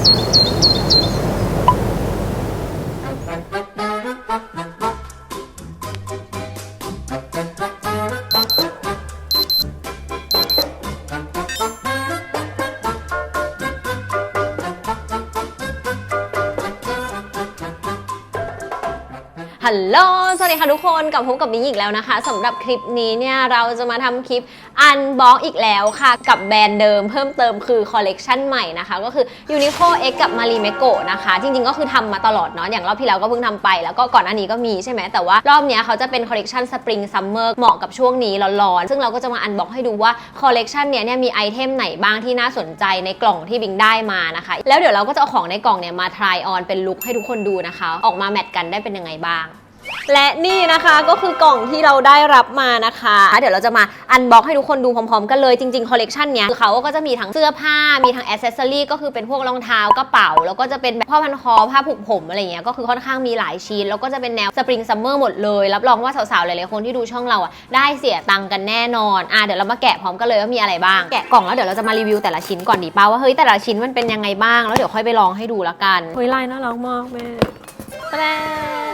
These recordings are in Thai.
Música ฮัลโหล สวัสดีค่ะทุกคนกลับพบกับมิ้งอีกแล้วนะคะสำหรับคลิปนี้เนี่ยเราจะมาทำคลิปอันบ็อกอีกแล้วค่ะ กับแบรนด์เดิมเพิ่มเติมคือคอลเลกชันใหม่นะคะ ก็คือ Uniqlo X กับ m a r i m e k o นะคะ จริงๆก็คือทำมาตลอดเนาะอย่างรอบที่แล้วก็เพิ่งทำไป แล้วก็ก่อนหน้านี้ก็มีใช่ไหมแต่ว่ารอบเนี้ยเขาจะเป็นคอลเลกชันสปริงซัมเมอร์เหมาะกับช่วงนี้ร้อนๆซึ่งเราก็จะมาอันบ็อกให้ดูว่าคอลเลกชันเนี้ยเนี่ยมีไอเทมไหนบ้างที่น่าสนใจในกล่องที่บิงได้มานะคะ แล้วเดี๋ยวเราก็จะเอาของในกล่องเนี่ยมา try on เป็นลุคให้ทุกคนดูนะคะ ออกมาแมทกันได้เป็นยังไงบ้าง และนี่นะคะก็คือกล่องที่เราได้รับมานะคะ เดี๋ยวเราจะมาอันบ็อกให้ทุกคนดูพร้อมๆ กันเลยจริงๆคอลเลกชันเนี้ยคือเขาก็จะมีทั้งเสื้อผ้า มีทั้งอ c เซสซอรี่ก็คือเป็นพวกรองเท้ากระเป๋า แล้วก็จะเป็นแบบผ้าพันคอผ้าผูกผมอะไรเงี้ยก็คือค่อนข้างมีหลายชิ้น แล้วก็จะเป็นแนวสปริงซัมเมอร์หมดเลย รับรองว่าสาวๆหลายๆคนที่ดูช่องเราอะได้เสียตังค์กันแน่นอนอะเดี๋ยวเรามาแกะพร้อมกันเลยว่ามีอะไรบ้างแกะกล่องแล้วเดี๋ยวเราจะมารีวิวแต่ละชิ้นก่อนดีป่าว่าเฮ้ยแต่ละชิ้นมันเป็นยังไงบ้างแล้วเดี๋ยวค่อยไปลองให้ดูละกันเฮ้ยลายน่ารักมากแม่แตรน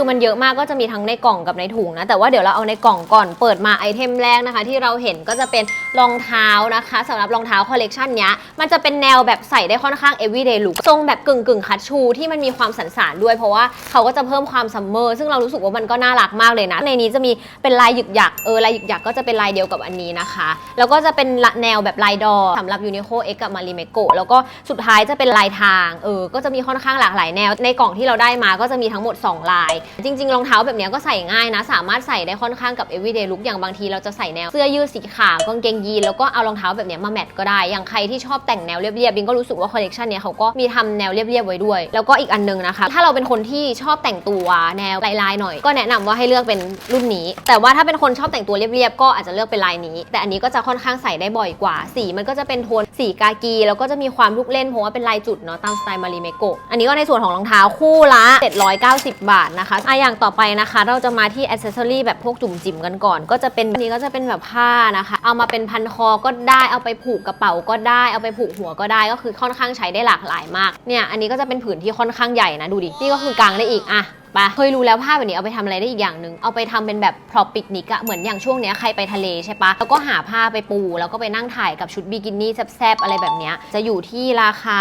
คือมันเยอะมากก็จะมีทั้งในกล่องกับในถุงนะ แต่ว่าเดี๋ยวเราเอาในกล่องก่อนเปิดมาไอเทมแรกนะคะ ที่เราเห็นก็จะเป็นรองเท้านะคะสำหรับรองเท้าคอลเลกชันเนี้ยมันจะเป็นแนวแบบใส่ได้ค่อนข้าง everyday look ทรงแบบกึ่งกึ่งคัตชู ที่มันมีความสันสานด้วยเพราะว่าเขาก็จะเพิ่มความซัมเมอร์ซึ่งเรารู้สึกว่ามันก็น่ารักมากเลยนะ ในนี้จะมีเป็นลายหยึกหยักเออลายหยึกหยักก็จะเป็นลายเดียวกับอันนี้นะคะ แล้วก็จะเป็นแนวแบบลายดอสำหรับ Uniqlo X กับ m a r i m e k o แล้วก็สุดท้ายจะเป็นลายทางเออก็จะมีค่อนข้างหลากหลายแนว ในกล่องที่เราได้มาก็จะมีทั้งหมด 2 ลาย จริง ๆ รองเท้าแบบนี้ก็ใส่ง่ายนะ สามารถใส่ได้ค่อนข้างกับ everyday look อย่างบางทีเราจะใส่แนวเสื้อยืดสีขาวกางเกงยีนแล้วก็เอารองเท้าแบบเนี้ยมาแมทก็ได้ อย่างใครที่ชอบแต่งแนวเรียบๆบิงก็รู้สึกว่าคอลเลกชันเนี้ยเขาก็มีทำแนวเรียบๆไว้ด้วย แล้วก็อีกอันนึงนะคะ ถ้าเราเป็นคนที่ชอบแต่งตัวแนวลายๆหน่อย ก็แนะนำว่าให้เลือกเป็นรุ่นนี้ แต่ว่าถ้าเป็นคนชอบแต่งตัวเรียบๆก็อาจจะเลือกเป็นลายนี้ แต่อันนี้ก็จะค่อนข้างใส่ได้บ่อยกว่า สีมันก็จะเป็นโทนสีกากี แล้วก็จะมีความลูกเล่นเพราะว่าเป็นลายจุดเนาะตามสไตล์มาริเมโกะอันนี้ก็ในส่วนของรองเท้าคู่ละ 790 บาทนะคะอะอย่างต่อไปนะคะ เราจะมาที่อ c เซสซอรี่แบบพวกจุ่มจิ๋มกันก่อน ก็จะเป็นอันนี้ก็จะเป็นแบบผ้านะคะ เอามาเป็นพันคอก็ได้เอาไปผูกกระเป๋าก็ได้เอาไปผูกหัวก็ได้ก็คือค่อนข้างใช้ได้หลากหลายมากเนี่ยอันนี้ก็จะเป็นผืนที่ค่อนข้างใหญ่นะดูดินี่ก็คือกางได้อีกอะ ปะเคยรู้แล้วผ้าแบบนี้เอาไปทำอะไรได้อีกอย่างหนึ่งเอาไปทำเป็นแบบพร็อพปิกนิกอะเหมือนอย่างช่วงเนี้ยใครไปทะเลใช่ปะแล้วก็หาผ้าไปปู แล้วก็ไปนั่งถ่ายกับชุดบิกินี่แซบๆอะไรแบบเนี้ยจะอยู่ที่ราคา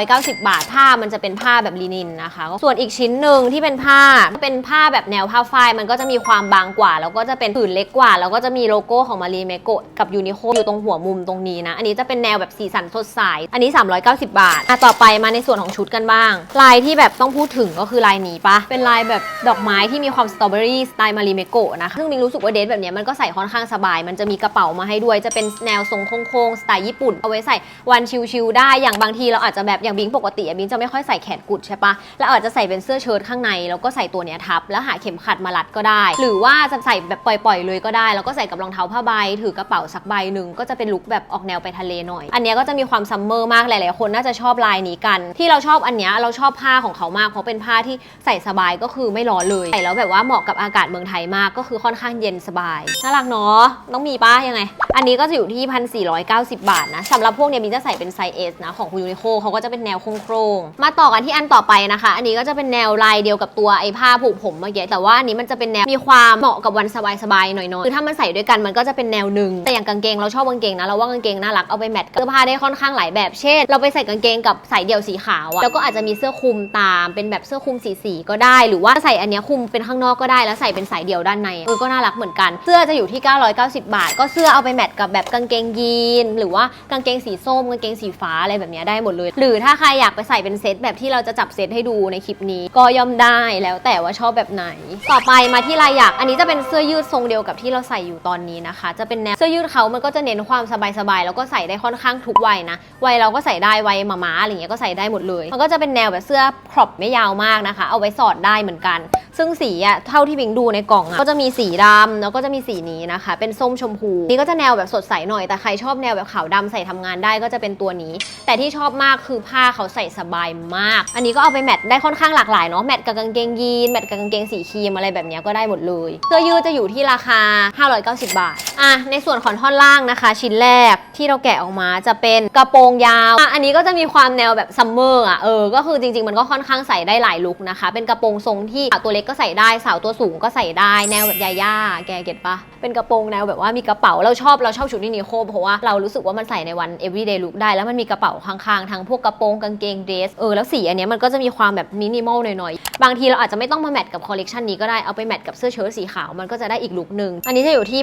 990 บาทผ้ามันจะเป็นผ้าแบบลินินนะคะส่วนอีกชิ้นหนึ่งที่เป็นผ้าเป็นผ้าแบบแนวผ้าฝ้ายมันก็จะมีความบางกว่า แล้วก็จะเป็นผืนเล็กกว่า แล้วก็จะมีโลโก้ของมารีเมโกกับยูนิโคอยู่ตรงหัวมุมตรงนี้นะ อันนี้จะเป็นแนวแบบสีสันสดใส อันนี้ 390 บาทอะต่อไปมาในส่วนของชุดกันบ้าง ลายที่แบบต้องพูดถึงก็คือลายนี้ปะเป็นลายแบบดอกไม้ที่มีความสตรอเบอรี่สไตล์มารีเมโกะนะคะซึ่งมิงรู้สึกว่าเดทแบบนี้มันก็ใส่ค่อนข้างสบาย มันจะมีกระเป๋ามาให้ด้วย จะเป็นแนวทรงโค้งๆสไตล์ญี่ปุ่น เอาไว้ใส่วันชิลๆได้อย่างบางทีเราอาจจะแบบอย่างบิงปกติบิงจะไม่ค่อยใส่แขนกุดใช่ปะแล้วอาจจะใส่เป็นเสื้อเชิ้ตข้างในแล้วก็ใส่ตัวเนี้ยทับ แล้วหาเข็มขัดมารัดก็ได้ หรือว่าจะใส่แบบปล่อยๆเลยก็ได้ แล้วก็ใส่กับรองเท้าผ้าใบถือกระเป๋าสักใบหนึ่งก็จะเป็นลุคแบบออกแนวไปทะเลหน่อย อันนี้ก็จะมีความซัมเมอร์มากหลายๆคนน่าจะชอบลายนี้กัน ที่เราชอบอันเนี้ยเราชอบผ้าของเขามากเพราะเป็นผ้าที่ใส่สบายก็คือไม่ร้อนเลยใส่แล้วแบบว่าเหมาะกับอากาศเมืองไทยมากก็คือค่อนข้างเย็นสบายน่ารักเนาะต้องมีป้ายังไง อันนี้ก็จะอยู่ที่ 1,490 บาทนะสำหรับพวกเนี้ยบินจะใส่เป็นไซส์ S นะของยูนิโคเขาก็จะเป็นแนวโครงๆมาต่อกันที่อันต่อไปนะคะ อันนี้ก็จะเป็นแนวลายเดียวกับตัวไอ้ผ้าผูกผมเมื่อกี้แต่ว่าอันนี้มันจะเป็นแนวมีความเหมาะกับวันสบายๆหน่อยๆคือถ้ามันใส่ด้วยกันมันก็จะเป็นแนวหนึ่งแต่อย่างกางเกงเราชอบกางเกงนะเราว่ากางเกงน่ารักเอาไปแมทกับเสื้อผ้าได้ค่อนข้างหลายแบบเช่น เราไปใส่กางเกงกับสายเดี่ยวสีขาวอะแล้วก็อาจจะมีเสื้อคลุมตามเป็นแบบเสื้อคลุมสีๆก็ได้หรือว่าใส่อันเนี้ยคลุมเป็นข้างนอกก็ได้แล้วใส่เป็นสายเดี่ยวด้านในเออก็น่ารักเหมือนกัน เสื้อจะอยู่ที่ 990 บาท ก็เสื้อเอาไปแมทกับแบบกางเกงยีน หรือว่ากางเกงสีส้มกางเกงสีฟ้าอะไรแบบนี้ได้หมดเลย หรือถ้าใครอยากไปใส่เป็นเซตแบบที่เราจะจับเซตให้ดูในคลิปนี้ ก็ย่อมได้แล้วแต่ว่าชอบแบบไหน ต่อไปมาที่ลายอยากอันนี้จะเป็นเสื้อยืดทรงเดียวกับที่เราใส่อยู่ตอนนี้นะคะ จะเป็นแนวเสื้อยืดเขามันก็จะเน้นความสบายๆแล้วก็ใส่ได้ค่อนข้างทุกวัยนะวัยเราก็ใส่ได้วัยหมาๆอะไรเงี้ยก็ใส่ได้หมดเลย มันก็จะเป็นแนวแบบเสื้อครอปไม่ยาวมากนะคะ เอาไว้สอดไได้เหมือนกัน ซึ่งสีอะเท่าที่บิงดูในกล่องอะก็จะมีสีดำแล้วก็จะมีสีนี้นะคะ เป็นส้มชมพู นี่ก็จะแนวแบบสดใสหน่อยแต่ใครชอบแนวแบบขาวดำใส่ทำงานได้ก็จะเป็นตัวนี้ แต่ที่ชอบมากคือผ้าเขาใส่สบายมาก อันนี้ก็เอาไปแมทได้ค่อนข้างหลากหลายเนาะแมทกับกางเกงยีนแมทกับกางเกงสีครีมอะไรแบบนี้ก็ได้หมดเลยเสื้อยืดจะอยู่ที่ราคา 590 บาทอะในส่วนของท่อนล่างนะคะ ชิ้นแรกที่เราแกะออกมาจะเป็นกระโปรงยาวอะอันนี้ก็จะมีความแนวแบบซัมเมอร์อะเออก็คือจริงๆมันก็ค่อนข้างใส่ได้หลายลุคนะคะ เป็นกระโปรงทรงที่ตัวเล็กก็ใส่ได้สาวตัวสูงก็ใส่ได้แนวแบบยาย่าแกเก็ตปะเป็นกระโปรงแนวแบบว่ามีกระเป๋าเราชอบเราชอบชุดนี้นิโคเพราะว่าเรารู้สึกว่ามันใส่ในวัน everyday look ได้แล้วมันมีกระเป๋าข้างๆทั้งพวกกระโปรงกางเกงเดรสเออแล้วสีอันนี้มันก็จะมีความแบบมินิมอลหน่อยๆบางทีเราอาจจะไม่ต้องมาแมทกับคอลเลกชันนี้ก็ได้เอาไปแมทกับเสื้อเชิ้ตสีขาวมันก็จะได้อีกลุคหนึ่งอันนี้จะอยู่ที่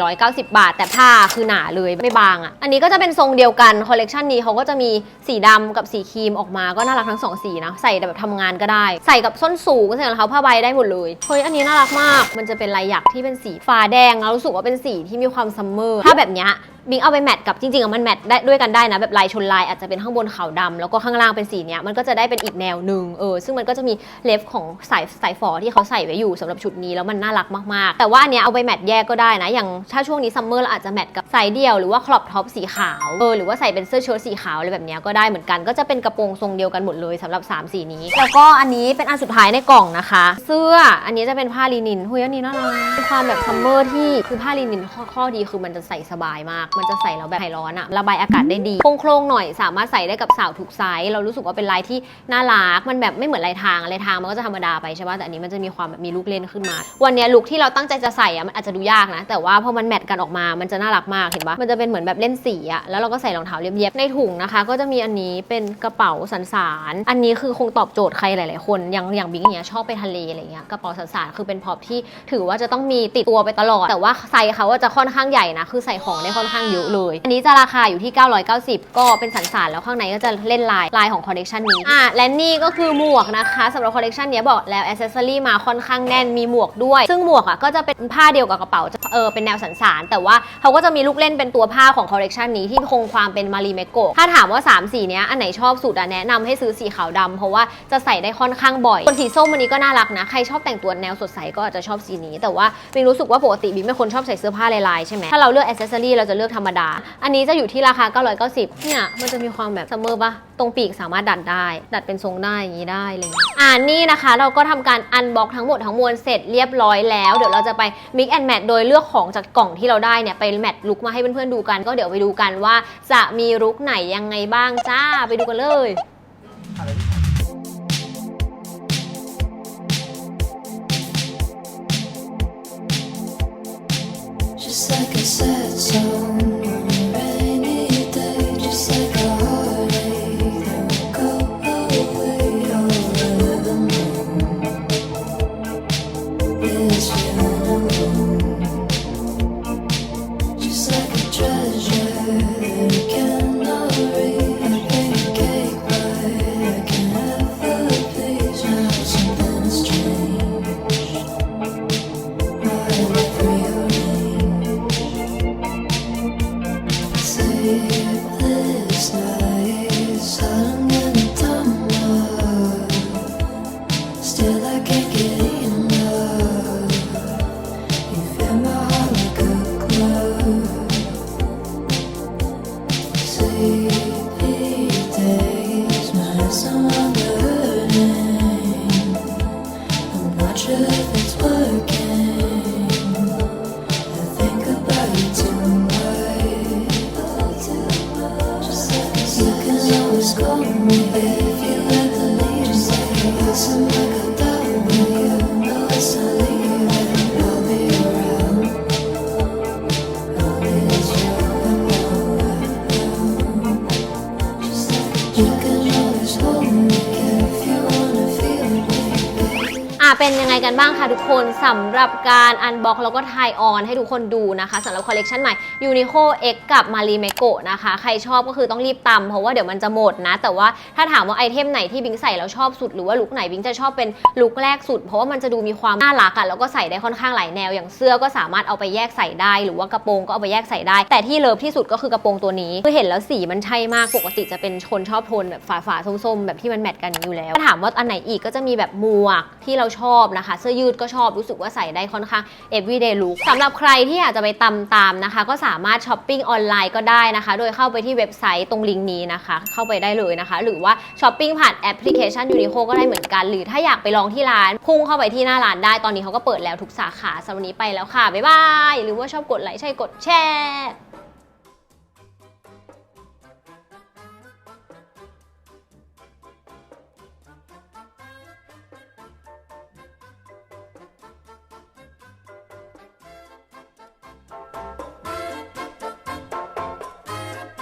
1,490 บาท แต่ผ้าคือหนาเลยไม่บางอะอันนี้ก็จะเป็นทรงเดียวกันคอลเลกชันนี้เขาก็จะมีสีดำกับสีครีมออกมาก็น่ารักทั้งสองสีนะใส่แบบทำงานก็ได้ ใส่กับส้นสูงใส่รองเท้าผ้าใบได้หมดเลย เฮ้ย อันนี้น่ารักมาก มันจะเป็นลายหยักที่เป็นสีฟ้าแดงแล้วรู้สึกว่าเป็นสีที่มีความซัมเมอร์ ถ้าแบบเนี้ย บิงเอาไปแมทกับจริงๆอะมันแมทได้ด้วยกันได้นะแบบลายชนลายอาจจะเป็นข้างบนขาวดำแล้วก็ข้างล่างเป็นสีเนี้ยมันก็จะได้เป็นอีกแนวหนึ่งเออซึ่งมันก็จะมีเล็บของสายสายฝอที่เขาใส่ไว้อยู่สำหรับชุดนี้แล้วมันน่ารักมากๆ แต่ว่าอันเนี้ยเอาไปแมทแยกก็ได้นะ อย่างถ้าช่วงนี้ซัมเมอร์เราอาจจะแมทกับสายเดี่ยวหรือว่าครอปท็อปสีขาวเออหรือว่าใส่เป็นเสื้อเชิ้ตสีขาวอะไรแบบเนี้ยก็ได้เหมือนกันก็จะเป็นกระโปรงทรงเดียวกันหมดเลยสำหรับสามสีนี้ แล้วก็อันนี้เป็นอันสุดท้ายในกล่องนะคะ เสื้ออันนี้จะเป็นผ้าลินินหุยอันนี้น่ารักความแบบซัมเมอร์ที่คือผ้าลินินข้อดีคือมันจะใส่สบายมากมันจะใส่แล้วแบบไฮร้อนอะระบายอากาศได้ดีโครงๆหน่อยสามารถใส่ได้กับสาวทุกไซส์เรารู้สึกว่าเป็นลายที่น่ารักมันแบบไม่เหมือนลายทางลายทางมันก็จะธรรมดาไปใช่ป่ะแต่อันนี้มันจะมีความแบบมีลูกเล่นขึ้นมา วันนี้ลุคที่เราตั้งใจจะใส่อะมันอาจจะดูยากนะ แต่ว่าพอมันแมทกันออกมามันจะน่ารักมากเห็นปะมันจะเป็นเหมือนแบบเล่นสีอะแล้วเราก็ใส่รองเท้าเรียบๆในถุงนะคะ ก็จะมีอันนี้เป็นกระเป๋าสันสานอันนี้คือคงตอบโจทย์ใครหลาย ๆ คนอย่างอย่างบิ๊กเนี้ยชอบไปทะเลอะไรเงี้ยกระเป๋าสันสานคือเป็นพร็อพที่ถือว่าจะต้องมีติดตัวไปตลอด แต่ว่าไซส์เขาจะค่อนข้างใหญ่นะคือใส่ของได้ค่อนข้างเยอะเลย อันนี้จะราคาอยู่ที่ 990 ก็เป็นสันสานแล้วข้างในก็จะเล่นลายลายของคอลเลกชันนี้อะและนี่ก็คือหมวกนะคะสำหรับคอลเลกชันนี้บอกแล้วอ c เซสซอรี่มาค่อนข้างแน่นมีหมวกด้วย ซึ่งหมวกอะก็จะเป็นผ้าเดียวกับกระเป๋าเออเป็นแนวสันสานแต่ว่าเขาก็จะมีลูกเล่นเป็นตัวผ้าของคอลเลกชันนี้ที่คงความเป็นมารีเมโกะถ้าถามว่า 3 สีเนี้ยอันไหนชอบสุดอะแนะนำให้ซื้อสีขาวดำเพราะว่าจะใส่ได้ค่อนข้างบ่อยส่วนสีส้มอันนี้ก็น่ารักนะใครชอบแต่งตัวแนวสดใสก็อาจจะชอบสีนี้ แต่ว่าบิงรู้สึกว่าปกติบิงเป็นคนชอบใส่เสื้อผ้าลายๆใช่ไหมถ้าเราเลือกอ c เซสซอรี่เราจะเลือกธรรมดา อันนี้จะอยู่ที่ราคา 990 เนี่ย มันจะมีความแบบซัมเมอร์ปะตรงปีกสามารถดัดได้ ดัดเป็นทรงได้อย่างนี้ได้อะไรเงี้ยอ่านี่นะคะ เราก็ทำการอันบ็อกทั้งหมดทั้งมวลเสร็จเรียบร้อยแล้ว เดี๋ยวเราจะไป mix and match โดยเลือกของจากกล่องที่เราได้เนี่ยไปแมทลุกมาให้เพื่อนๆดูกัน ก็เดี๋ยวไปดูกันว่าจะมีลุกไหนยังไงบ้างจ้าไปดูกันเลย Still, I เป็นยังไงกันบ้างคะทุกคนสำหรับการอันบ็อกแล้วก็ทายออนให้ทุกคนดูนะคะสำหรับคอลเลกชันใหม่ Uniqlo X กับ m a r i m e k o นะคะ ใครชอบก็คือต้องรีบตำเพราะว่าเดี๋ยวมันจะหมดนะ แต่ว่าถ้าถามว่าไอเทมไหนที่บิงใส่แล้วชอบสุด หรือว่าลุคไหนบิงจะชอบเป็นลุคแรกสุด เพราะว่ามันจะดูมีความน่ารักอะแล้วก็ใส่ได้ค่อนข้างหลายแนวอย่างเสื้อก็สามารถเอาไปแยกใส่ได้ หรือว่ากระโปรงก็เอาไปแยกใส่ได้ แต่ที่เลิฟที่สุดก็คือกระโปรงตัวนี้คือเห็นแล้วสีมันใช่มากปกติจะเป็นคนชอบโทนแบบฝาๆส้มๆแบบที่มันแมทกันอยู่แล้วถามว่าอันไหนอีกก็จะมีแบบหมวกที่เราชชอบนะคะ เสื้อยืดก็ชอบรู้สึกว่าใส่ได้ค่อนข้าง everyday look สำหรับใครที่อยากจะไปตำตามนะคะ ก็สามารถช้อปปิ้งออนไลน์ก็ได้นะคะ โดยเข้าไปที่เว็บไซต์ตรงลิงก์นี้นะคะ เข้าไปได้เลยนะคะ หรือว่าช้อปปิ้งผ่านแอปพลิเคชันยูนิโคก็ได้เหมือนกัน หรือถ้าอยากไปลองที่ร้าน พุ่งเข้าไปที่หน้าร้านได้ตอนนี้เขาก็เปิดแล้วทุกสาขาสำหรับวันนี้ไปแล้วค่ะบ๊ายบายหรือว่าชอบกดไลค์ใช่กดแชร์